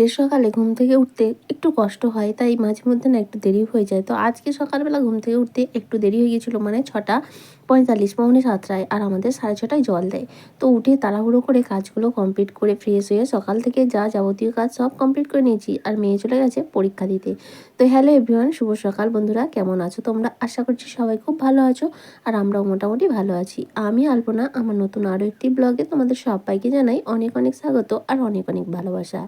শীতের সকালে ঘুম থেকে উঠতে একটু কষ্ট হয়, তাই মাঝে মধ্যে না একটু দেরি হয়ে যায়। তো আজকে সকালবেলা ঘুম থেকে উঠতে একটু দেরি হয়ে গিয়েছিল মানে ছটা পঁয়তাল্লিশ, পৌনে সাতটায়, আর আমাদের সাড়ে ছটায় জল দেয়। তো উঠে তাড়াহুড়ো করে কাজগুলো কমপ্লিট করে ফ্রেশ হয়ে সকাল থেকে যা যাবতীয় কাজ সব কমপ্লিট করে নিয়েছি, আর মেয়ে চলে গেছে পরীক্ষা দিতে। তো হ্যালো এভরিওয়ান শুভ সকাল বন্ধুরা, কেমন আছো তোমরা? আশা করছি সবাই খুব ভালো আছো, আর আমরাও মোটামুটি ভালো আছি। আমি আলপনা, আমার নতুন আরও একটি ব্লগে তোমাদের সবাইকে জানাই অনেক অনেক স্বাগত, আর অনেক অনেক ভালোবাসা।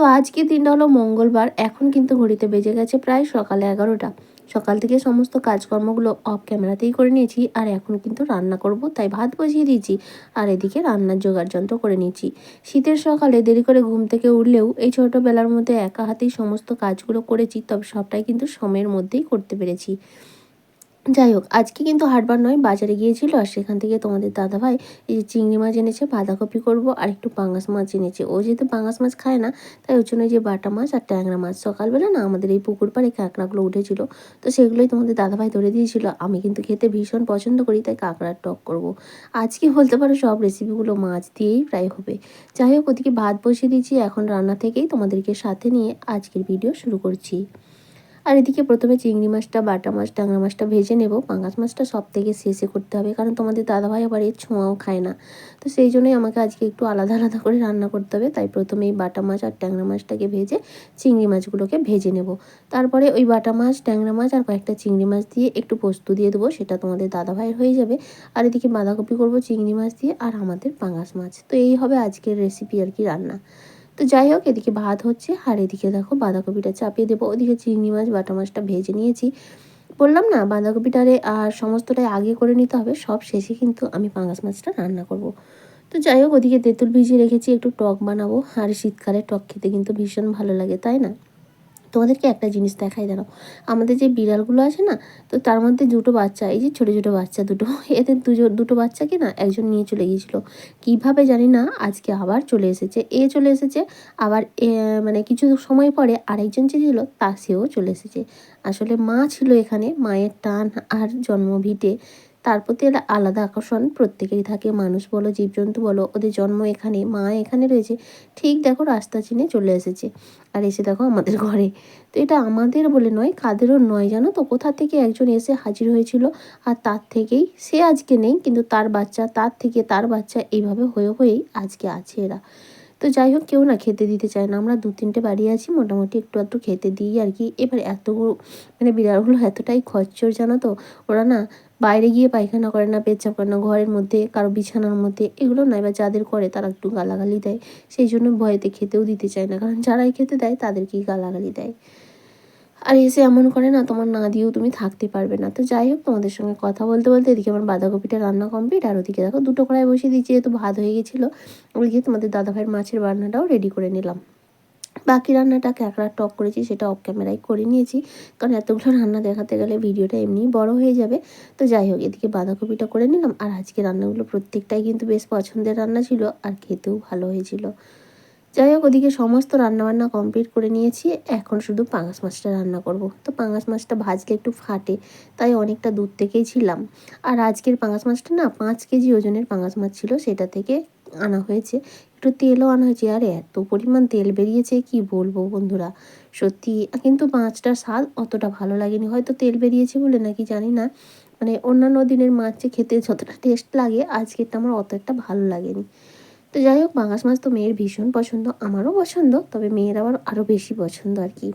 তো আজকে দিনটা হলো মঙ্গলবার, এখন কিন্তু ঘড়িতে বেজে গেছে প্রায় সকালে এগারোটা। সকাল থেকে সমস্ত কাজকর্মগুলো অফ ক্যামেরাতেই করে নিয়েছি, আর এখন কিন্তু রান্না করব, তাই ভাত বসিয়ে দিয়েছি, আর এদিকে রান্নার জোগাড় যন্ত্র করে নিয়েছি। শীতের সকালে দেরি করে ঘুম থেকে উঠলেও এই ছোটোবেলার মধ্যে একা হাতেই সমস্ত কাজগুলো করেছি, তবে সবটাই কিন্তু সময়ের মধ্যেই করতে পেরেছি। যাই হোক আজকে কিন্তু হাটবার নয়, বাজারে গিয়েছিল আর সেখান থেকে তোমাদের দাদাভাই এই যে চিংড়ি মাছ এনেছে, বাঁধাকপি করব আর একটু পাঙ্গাস মাছ এনেছে। ও যেহেতু পাঙ্গাস মাছ খায় না, তাই ওর জন্য যে বাটা মাছ আর ট্যাংরা মাছ। সকালবেলা না আমাদের এই পুকুর পাড়ে কাঁকড়াগুলো উঠেছিল, তো সেগুলোই তোমাদের দাদাভাই ধরে দিয়েছিল। আমি কিন্তু খেতে ভীষণ পছন্দ করি, তাই কাঁকড়ার টক করব। আজকে বলতে পারো সব রেসিপিগুলো মাছ দিয়েই প্রায় হবে। যাই হোক ওদিকে ভাত বসিয়ে দিয়েছি, এখন রান্না থেকেই তোমাদেরকে সাথে নিয়ে আজকের ভিডিও শুরু করছি। আর এদিকে প্রথমে চিংড়ি মাছটা, বাটা মাছ টাংরা মাছটা ভেজে নেব। পাঙ্গাস মাছটা সব থেকে শেষে করতে হবে, কারণ তোমাদের দাদাভাই আবার এর ছোঁয়াও খায় না। তো সেই জন্যই আমাকে আজকে একটু আলাদা আলাদা করে রান্না করতে হবে। তাই প্রথমে এই বাটা মাছ আর ট্যাংরা মাছটাকে ভেজে চিংড়ি মাছগুলোকে ভেজে নেব। তারপরে ওই বাটা মাছ, ট্যাংরা মাছ আর কয়েকটা চিংড়ি মাছ দিয়ে একটু পোস্ত দিয়ে দেবো, সেটা তোমাদের দাদাভাইয়ের হয়ে যাবে। আর এদিকে বাঁধাকপি করব চিংড়ি মাছ দিয়ে আর আমাদের পাঙ্গাস মাছ। তো এই হবে আজকের রেসিপি আর কি রান্না। তো যাই হোক, এদিকে ভাত হচ্ছে, আর এদিকে দেখো বাঁধাকপিটা চাপিয়ে দেবো। ওদিকে চিংড়ি মাছ, বাটা মাছটা ভেজে নিয়েছি। বললাম না বাঁধাকপিটারে আর সমস্তটাই আগে করে নিতে হবে, সব শেষে কিন্তু আমি পাঙ্গাস মাছটা রান্না করব। তো যাই হোক, ওদিকে তেঁতুল ভিজিয়ে রেখেছি, একটু টক বানাবো, আর শীতকালে টক খেতে কিন্তু ভীষণ ভালো লাগে, তাই না? তোমাদেরকে একটা জিনিস দেখাই, দাঁড়াও। আমাদের যে বিড়ালগুলো আছে না, তো তার মধ্যে দুটো বাচ্চা, এই যে ছোটো ছোটো বাচ্চা দুটো, এদের দুটো দুটো বাচ্চাকে না একজন নিয়ে চলে গিয়েছিল। কীভাবে জানি না, আজকে আবার চলে এসেছে। এ চলে এসেছে, আবার মানে কিছু সময় পরে আরেকজন যে ছিল, তা সেও চলে এসেছে। আসলে মা ছিল এখানে, মায়ের টান আর জন্মভিটে। তার প্রতি একটা আলাদা আকর্ষণ প্রত্যেকেরই থাকে। মানুষ বলো, জীবজন্তু বলো, ওদের জন্ম এখানে, মা এখানে রয়েছে, ঠিক দেখো রাস্তা চিনে চলে এসেছে। আর এসে দেখো আমাদের ঘরে। তো এটা আমাদের বলে নয়, কাদেরও নয় জানো তো? কোথা থেকে একজন এসে হাজির হয়েছিল? আর তার থেকেই সে আজকে নেই, কিন্তু তার বাচ্চা, তার থেকে তার বাচ্চা এইভাবে হয়ে হয়েই আজকে আছে এরা। তো যাই হোক, কেউ না খেতে দিতে চায় না। আমরা দু তিনটে বাড়ি আছি, মোটামুটি একটু আধটু খেতে দিই আর কি। এবার এত মানে বিড়ালগুলো এতটাই খচ্চর, জানো তো? ওরা না বাইরে গিয়ে পায়খানা করে না, পেচ্ছাপ করে না, ঘরের মধ্যে, কারও বিছানার মধ্যে। এগুলো না এবার যাদের করে, তারা একটু গালাগালি দেয়। সেই জন্য ভয়েতে খেতেও দিতে চায় না। কারণ যারাই খেতে দেয়, তাদেরকেই গালাগালি দেয়। আর এসে এমন করে না, তোমার না দিয়েও তুমি থাকতে পারবে না। তো যাই হোক, তোমাদের সঙ্গে কথা বলতে বলতে এদিকে আমার বাঁধাকপিটা রান্না কমপ্লিট আর ওদিকে দেখো দুটো কড়াই বসিয়ে দিচ্ছি যেহেতু ভাত হয়ে গেছিল ওইদিকে তোমাদের দাদাভাইয়ের মাছের রান্নাটাও রেডি করে নিলাম। বাকি রান্নাটা ক্যাকড়া টক করেছি, সেটা অফ ক্যামেরায় করে নিয়েছি, কারণ এতগুলো রান্না দেখাতে গেলে ভিডিওটা এমনি বড় হয়ে যাবে। তো যাই হোক, এদিকে বাঁধাকপিটা করে নিলাম, আর আজকে রান্নাগুলো প্রত্যেকটাই কিন্তু বেশ পছন্দের রান্না ছিল, আর খেতেও ভালো হয়েছিল। যাই হোক ওদিকে সমস্ত রান্নাবান্না কমপ্লিট করে নিয়েছি। এখন শুধু পাঙাশ মাছটা রান্না করব। তো পাঙাশ মাছটা ভাজলে একটু ফাটে, তাই অনেকটা দূর থেকেই ছিলাম। আর আজকের পাঙাশ মাছটা না, পাঁচ কেজি ওজনের পাঙাশ মাছ ছিল, সেটা থেকে আনা হয়েছে। একটু তেলও আনা হয়েছে, আর এত পরিমাণ তেল বেরিয়েছে, কি বলব বন্ধুরা? সত্যি, কিন্তু মাছটার স্বাদ অতটা ভালো লাগেনি। হয়তো তেল বেরিয়েছে বলে নাকি জানি না। মানে অন্যান্য দিনের মাছ খেতে যতটা টেস্ট লাগে, আজকেরটা আমার অত একটা ভালো লাগেনি। তো যাই হোক বাঙাশ মাছ তো মেয়ের ভীষণ পছন্দ, আমারও পছন্দ, তবে মেয়ের আবার আরও বেশি পছন্দ আর কি।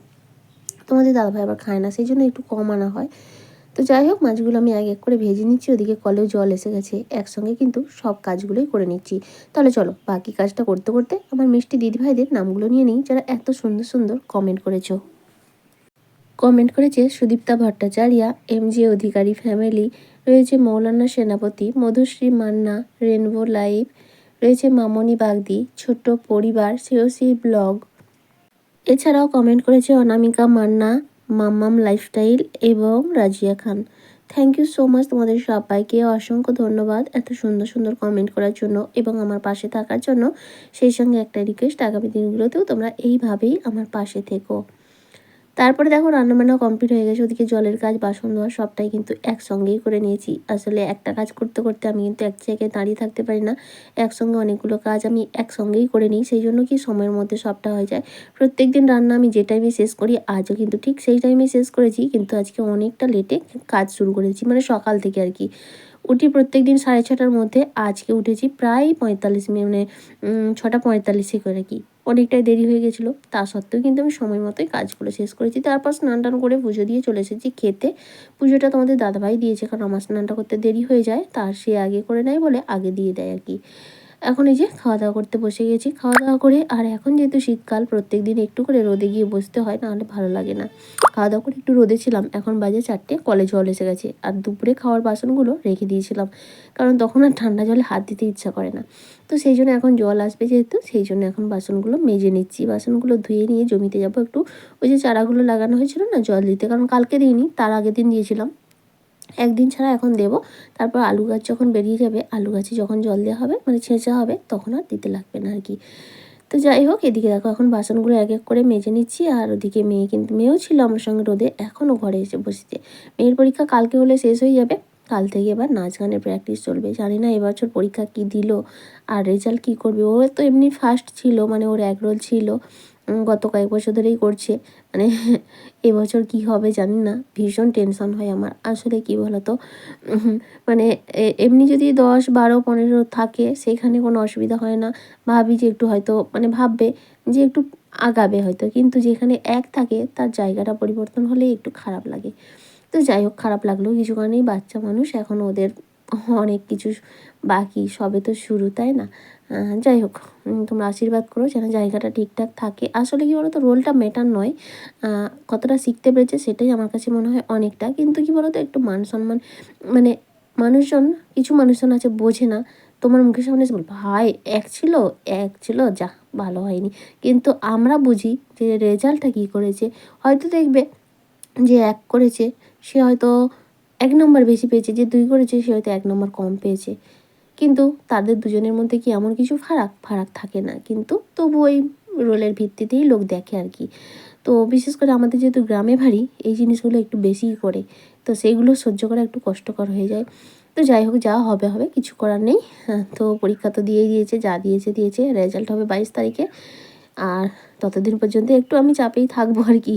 তোমাদের দাদাভাই আবার খায় না, সেই জন্য একটু কম আনা হয়। তো যাই হোক, মাছগুলো আমি এক এক করে ভেজে নিচ্ছি, ওদিকে কলেও জল এসে গেছে, একসঙ্গে কিন্তু সব কাজগুলোই করে নিচ্ছি। তাহলে চলো, বাকি কাজটা করতে করতে আমার মিষ্টি দিদিভাইদের নামগুলো নিয়ে নিই, যারা এত সুন্দর সুন্দর কমেন্ট করেছ। কমেন্ট করেছে Sudipta Bhattacharya M G Adhikari family রয়েছে মৌলানা সেনাপতি, মধুশ্রী মান্না রেনবো লাইভ রয়েছে মামনি বাগদি, ছোট্ট পরিবার সিওসি ব্লগ। এছাড়াও কমেন্ট করেছে অনামিকা মান্না, মাম্মাম লাইফস্টাইল এবং Razia Khan. Thank you so much তোমাদের সবাইকে। অসংখ্য ধন্যবাদ এত সুন্দর সুন্দর কমেন্ট করার জন্য এবং আমার পাশে থাকার জন্য। সেই সঙ্গে একটা রিকোয়েস্ট আগামী দিনগুলোতেও তোমরা এইভাবেই আমার পাশে থেকো। তারপরে দেখো রান্নাবান্না কমপ্লিট হয়ে গেছে, ওদিকে জলের কাজ, বাসন ধোয়া, সবটাই কিন্তু একসঙ্গেই করে নিয়েছি। আসলে একটা কাজ করতে করতে আমি কিন্তু এক জায়গায় দাঁড়িয়ে থাকতে পারি না, একসঙ্গে অনেকগুলো কাজ আমি একসঙ্গেই করে নিই, সেই জন্য কি সময়ের মধ্যে সবটা হয়ে যায়। প্রত্যেক দিন রান্না আমি যে টাইমে শেষ করি, আজও কিন্তু ঠিক সেই টাইমে শেষ করেছি, কিন্তু আজকে অনেকটা লেটে কাজ শুরু করেছি মানে সকাল থেকে আর কি। উঠি প্রত্যেক দিন সাড়ে ছটার মধ্যে, আজকে উঠেছি প্রায় পঁয়তাল্লিশ মানে ছটা পঁয়তাল্লিশে করে কি। অনেকটাই দেরি হয়ে গেছিল। তা সত্ত্বেও কিন্তু আমি সময় মতোই কাজগুলো শেষ করেছি। তারপর স্নান টান করে পুজো দিয়ে চলে এসেছি খেতে। পুজোটা তোমাদের দাদাভাই দিয়েছে, কারণ আমার স্নানটা করতে দেরি হয়ে যায় তার সে আগে করে নেয় বলে আগে দিয়ে দেয় আর কি। এখন এই যে খাওয়া দাওয়া করতে বসে গেছি। খাওয়া দাওয়া করে আর এখন যেহেতু শীতকাল প্রত্যেক দিন একটু করে রোদে গিয়ে বসতে হয়, নাহলে ভালো লাগে না। খাওয়া দাওয়া করে একটু রোদে ছিলাম, এখন বাজে চারটে কলে জল এসে গেছে। আর দুপুরে খাওয়ার বাসনগুলো রেখে দিয়েছিলাম, কারণ তখন আর ঠান্ডা জলে হাত দিতে ইচ্ছা করে না। তো সেই জন্য এখন জল আসবে যেহেতু, সেই জন্য এখন বাসনগুলো মেজে নিচ্ছি। বাসনগুলো ধুয়ে নিয়ে জমিতে যাব একটু। ওই যে চারাগুলো লাগানো হয়েছিল না, জল দিতে, কারণ কালকে দিইনি, তার আগের দিন দিয়েছিলাম। একদিন ছাড়া এখন দেব। তারপর আলু গাছ যখন বেরিয়ে যাবে, আলু গাছে যখন জল দেওয়া হবে মানে ছেঁচা হবে, তখন আর দিতে লাগবে না আর কি। তো যাই হোক, এদিকে দেখো এখন বাসনগুলো এক এক করে মেজে নিচ্ছি, আর ওদিকে মেয়ে কিন্তু, মেয়েও ছিল আমার সঙ্গে রোদে, এখনও ঘরে এসে বসেছে। মেয়ের পরীক্ষা কালকে হলে শেষ হয়ে যাবে। কাল থেকে এবার নাচ গানের প্র্যাকটিস চলবে। জানি না এবছর পরীক্ষা কি দিল, আর রেজাল্ট কি করবে? ও তো এমনি ফার্স্ট ছিল মানে ওর এক রোল ছিল। গত কয়েক বছর ধরেই করছে। মানে এবছর কি হবে জানি না। ভীষণ টেনশন হয় আমার। আসলে কি বলতো? মানে এমনি যদি দশ, বারো, পনেরো থাকে, সেখানে কোনো অসুবিধা হয় না। ভাবি যে একটু হয়তো মানে ভাববে যে একটু আগাবে হয়তো। কিন্তু যেখানে এক থাকে, তার জায়গাটা পরিবর্তন হলেই একটু খারাপ লাগে। তো যাই হোক, খারাপ লাগলেও কিছু কারণেই বাচ্চা মানুষ, এখন ওদের অনেক কিছু বাকি সবে তো শুরু, তাই না? যাই হোক তোমরা আশীর্বাদ করো যেন জায়গাটা ঠিকঠাক থাকে। আসলে কি বলতো, রোলটা মেটার নয়। কতটা শিখতে পেরেছে সেটাই আমার কাছে মনে হয় অনেকটা। কিন্তু কি বলতো, একটু মান সম্মান মানে মানুষজন, কিছু মানুষজন আছে বোঝে না। তোমার মুখের সামনে বল ভাই এক ছিল এক ছিল, যা, ভালো হয়নি। কিন্তু আমরা বুঝি যে রেজাল্টটা কী করেছে। হয়তো দেখবে যে এক করেছে, সে হয়তো এক নম্বর বেশি পেয়েছে, যে দুই করেছে সে হয়তো এক নম্বর কম পেয়েছে। কিন্তু তাদের দুজনের মধ্যে কি এমন কিছু ফারাক? ফারাক থাকে না। কিন্তু তবু ওই রোলের ভিত্তিতেই লোক দেখে আর কি। তো বিশেষ করে আমাদের যেহেতু গ্রামে ভারী এই জিনিসগুলো একটু বেশিই করে। তো সেইগুলো সহ্য করা একটু কষ্টকর হয়ে যায়। তো যাই হোক, যা হবে হবে, কিছু করার নেই। তো পরীক্ষা তো দিয়েই দিয়েছে, যা দিয়েছে দিয়েছে। রেজাল্ট হবে বাইশ তারিখে। আর ততদিন পর্যন্ত একটু আমি চাপেই থাকব আর কি।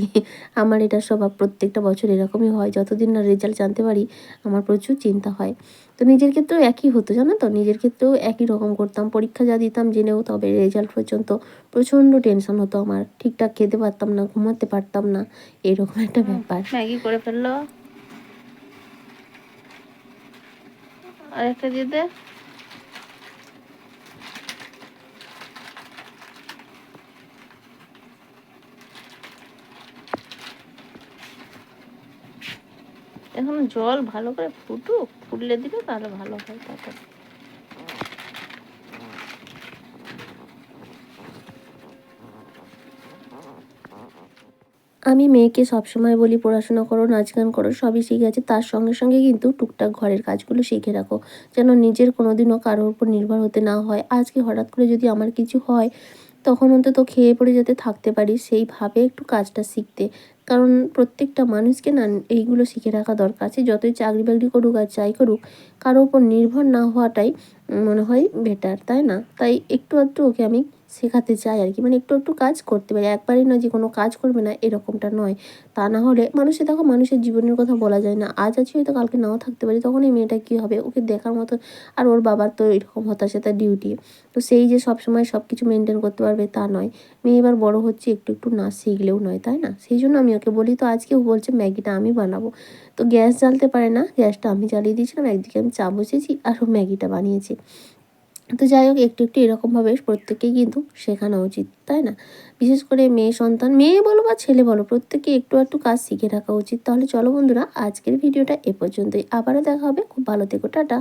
আমার এটা স্বভাব প্রত্যেকটা বছর এরকমই হয়। যতদিন না রেজাল্ট জানতে পারি আমার প্রচুর চিন্তা হয়। তো নিজের ক্ষেত্রেও একই হতো জানো তো? নিজের ক্ষেত্রেও একই রকম করতাম। পরীক্ষা যা দিতাম জেনেও তবে রেজাল্ট পর্যন্ত প্রচণ্ড টেনশন হতো আমার। ঠিকঠাক খেতে পারতাম না ঘুমাতে পারতাম না এরকম একটা ব্যাপার। ম্যাগি করে ফেলল। আরেকটা দিয়ে এখন জল ভালো করে ফুটুক, ফুটলে দিলে তাহলে ভালো হয় তারপর। আমি মেয়েকে সবসময় বলি, পড়াশোনা করো, নাচ গান করো, সবই শিখে আছে তার সঙ্গে সঙ্গে কিন্তু টুকটাক ঘরের কাজগুলো শিখে রাখো, যেন নিজের কোনোদিনও কারোর উপর নির্ভর হতে না হয়। আজকে হঠাৎ করে যদি আমার কিছু হয়, তখন অন্তত খেয়ে পড়ে যাতে থাকতে পারি, সেইভাবে একটু কাজটা শিখতে। কারণ প্রত্যেকটা মানুষকে না এইগুলো শিখে রাখা দরকার আছে। যতই চাকরি বাকরি করুক আর যাই করুক, কারোর উপর নির্ভর না হওয়াটাই মনে হয় বেটার তাই না? তাই একটু আধটু ওকে আমি শেখাতে চাই আর কি। মানে একটু একটু কাজ করতে পারি। একবারই নয় যে কোনো কাজ করবে না, এরকমটা নয়। তা না হলে মানুষের দেখো, মানুষের জীবনের কথা বলা যায় না। আজ আছি হয়তো কালকে নাও থাকতে পারি, তখন এই মেয়েটা কী হবে? ওকে দেখার মতো আর ওর বাবার তো এরকম হতাশা, তার ডিউটি তো সেই যে সব সময় সব কিছু মেনটেন করতে পারবে তা নয়। মেয়ে এবার বড় হচ্ছে, একটু একটু না শিখলেও নয়, তাই না? সেই জন্য আমি ওকে বলি, তো আজকে ও বলছে ম্যাগিটা আমি বানাবো। তো গ্যাস জ্বালতে পারে না, গ্যাসটা আমি জ্বালিয়ে দিয়েছিলাম, একদিকে আমি চা বসেছি আর ও ম্যাগিটা বানিয়েছি। তো যাই হোক, একটু একটু এরকমভাবে প্রত্যেকেই কিন্তু শেখানো উচিত, তাই না? বিশেষ করে মেয়ে সন্তান, মেয়ে বলো বা ছেলে বলো প্রত্যেকে একটু একটু কাজ শিখে রাখা উচিত। তাহলে চলো বন্ধুরা, আজকের ভিডিওটা এ পর্যন্তই। আবারও দেখা হবে। খুব ভালো থেকো, টাটা।